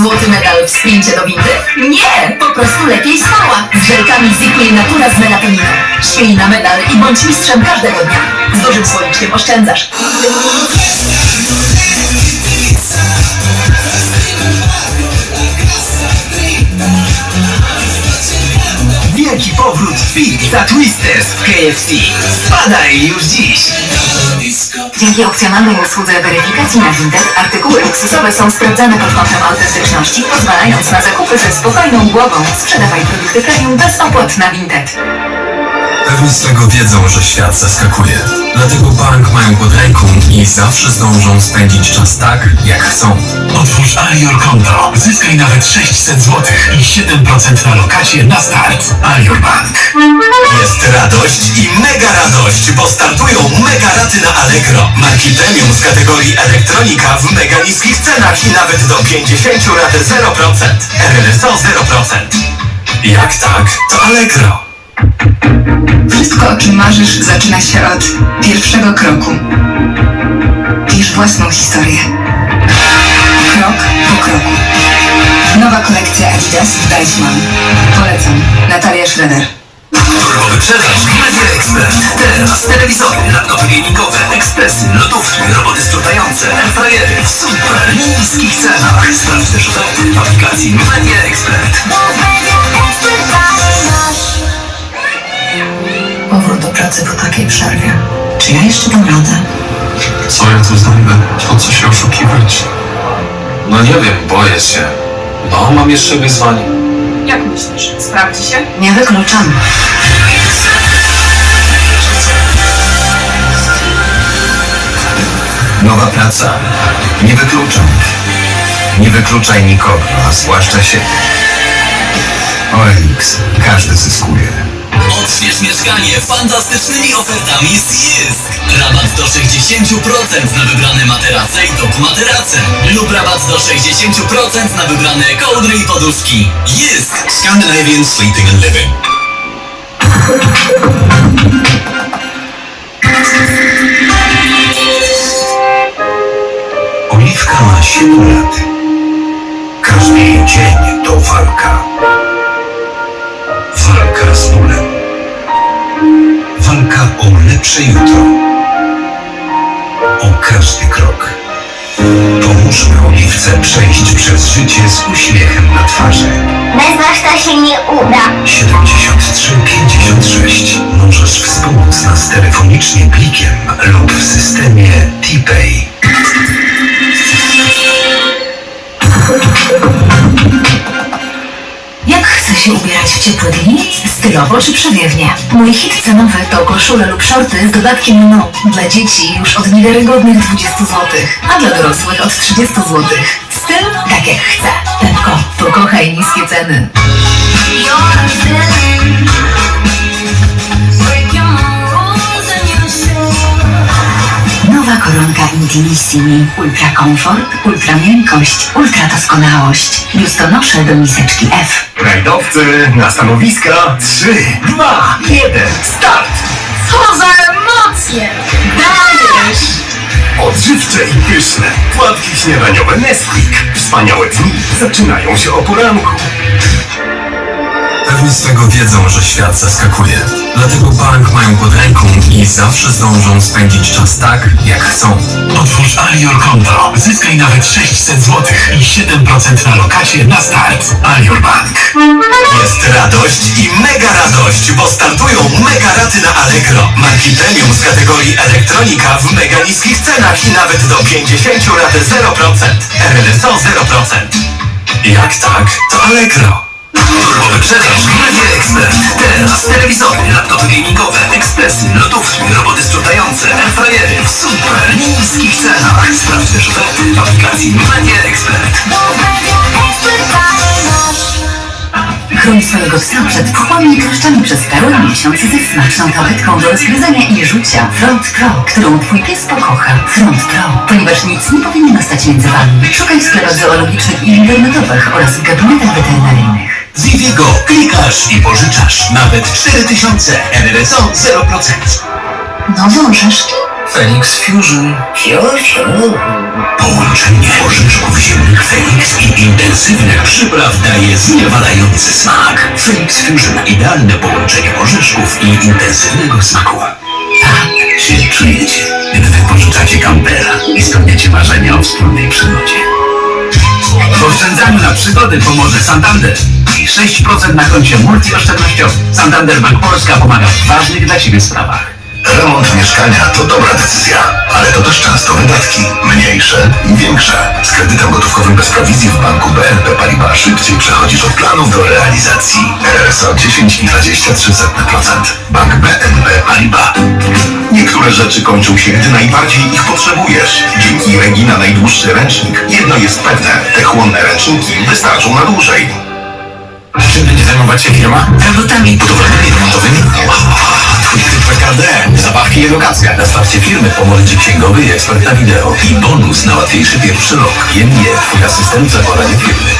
złoty medal w sprincie do windy? Nie, po prostu lepiej spała. Z żelkami Zikui Natura z melatoniną. Śpij na medal i bądź mistrzem każdego dnia. Z dużym słoiczkiem oszczędzasz. Wielki powrót Pizza Twisters w KFC. Spadaj już dziś! Dzięki opcjonalnej usłudze weryfikacji na Vinted artykuły luksusowe są sprawdzane pod kątem autentyczności, pozwalając na zakupy ze spokojną głową. Sprzedawaj produkty premium bez opłat na Vinted. Pewni swego wiedzą, że świat zaskakuje. Dlatego bank mają pod ręką i zawsze zdążą spędzić czas tak, jak chcą. Otwórz Alior konto. Zyskaj nawet 600 zł i 7% na lokacie na start. Alior Bank. Jest radość i mega radość, bo startują mega raty na Allegro. Marki premium z kategorii elektronika w mega niskich cenach i nawet do 50 rat 0%. RRSO 0%. Jak tak, to Allegro. Wszystko, o czym marzysz, zaczyna się od pierwszego kroku. Pisz własną historię. Krok po kroku. Nowa kolekcja Adidas Deichmann. Polecam. Natalia Schroeder. Wyprzedaż w Media Expert. Teraz telewizory, laptopy gamingowe, ekspresy, lodówki, roboty sprzątające, airfryery w super niskich cenach. Sprawdź też oferty w aplikacji Media Expert. Pracy po takiej przerwie. Czy ja jeszcze dam radę? Co ja tu znajdę? Po co się oszukiwać? No nie wiem, boję się. No, mam jeszcze wyzwanie. Jak myślisz? Sprawdzi się? Nie wykluczam. Nowa praca. Nie wykluczam. Nie wykluczaj nikogo, a zwłaszcza siebie. OLX. Każdy zyskuje. Odśwież mieszkanie fantastycznymi ofertami z Jysk. Rabat do 60% na wybrane materace i top materace. Lub rabat do 60% na wybrane kołdry i poduszki. Jysk! Scandinavian Sleeping and Living. Oliwka ma 7 lat. Każdy dzień to. Walka lepsze jutro. O każdy krok. Pomóżmy Oliwce przejść przez życie z uśmiechem na twarzy. Bez was to się nie uda. 7356 możesz wspomóc nas telefonicznie plikiem lub w systemie TPay. Ubierać w ciepłe dni? Stylowo czy przewiewnie? Mój hit cenowy to koszule lub shorty z dodatkiem no. Dla dzieci już od niewiarygodnych 20 zł, a dla dorosłych od 30 zł. Styl tak jak chce. Pepko, pokochaj niskie ceny. Koronka Intimissimi. Ultra komfort, ultra miękkość, ultra doskonałość. Biustonosze do miseczki F. Rajdowcy na stanowiska 3, 2, 1, start! Co za emocje! Dajesz! Odżywcze i pyszne. Płatki śniadaniowe Nesquik. Wspaniałe dni zaczynają się o poranku. Swego wiedzą, że świat zaskakuje. Dlatego bank mają pod ręką i zawsze zdążą spędzić czas tak, jak chcą. Otwórz Alior konto. Zyskaj nawet 600 zł i 7% na lokacie na start. Alior Bank. Jest radość i mega radość, bo startują mega raty na Allegro. Marki premium z kategorii elektronika w mega niskich cenach i nawet do 50 rat 0%. RRSO 0%. Jak tak, to Allegro. Wyprzedaż w Media Expert. Teraz telewizory, laptopy gamingowe, ekspresy, lodówki, roboty sprzątające, airfryery w super niskich cenach. Sprawdź też oferty w aplikacji Media Expert. Chroń swojego psa przed puchłami i kleszczami przez cały miesiąc ze smaczną tabletką do rozgryzania i rzucia Front Pro, którą twój pies pokocha. Front Pro, ponieważ nic nie powinno stać między wami. Szukaj w sklepach zoologicznych i internetowych oraz w gabinetach weterynaryjnych. Z klikasz i pożyczasz nawet 4000 NRSO 0%. Nowe orzeszki? Felix Fusion. Połączenie orzeszków ziemnych Felix i intensywnych przypraw daje zniewalający smak. Felix Fusion. Idealne połączenie orzeszków i intensywnego smaku. Tak się czujecie, gdy wypożyczacie kampera i spełniacie marzenia o wspólnej przygodzie. W oszczędzaniu na przygody pomoże Santander. I 6% na koncie multioszczędnościowym. Santander Bank Polska pomaga w ważnych dla Ciebie sprawach. Remont mieszkania to dobra decyzja, ale to też często wydatki. Mniejsze i większe. Z kredytem gotówkowym bez prowizji w banku BNP Paribas szybciej przechodzisz od planów do realizacji. RSO 10 i 23%. Bank BNP Paribas. Niektóre rzeczy kończą się, gdy najbardziej ich potrzebujesz. Dzięki Regina najdłuższy ręcznik. Jedno jest pewne, te chłonne ręczniki wystarczą na dłużej. A czym będzie zajmować się firma? Robotami budowlanymi i remontowymi. Wpływ PKD, zabawki i edukacja. Na starcie firmy pomoże Ci księgowy i ekspert na wideo. I bonus na łatwiejszy pierwszy rok. IMG, Twój asystent za poranie firmy.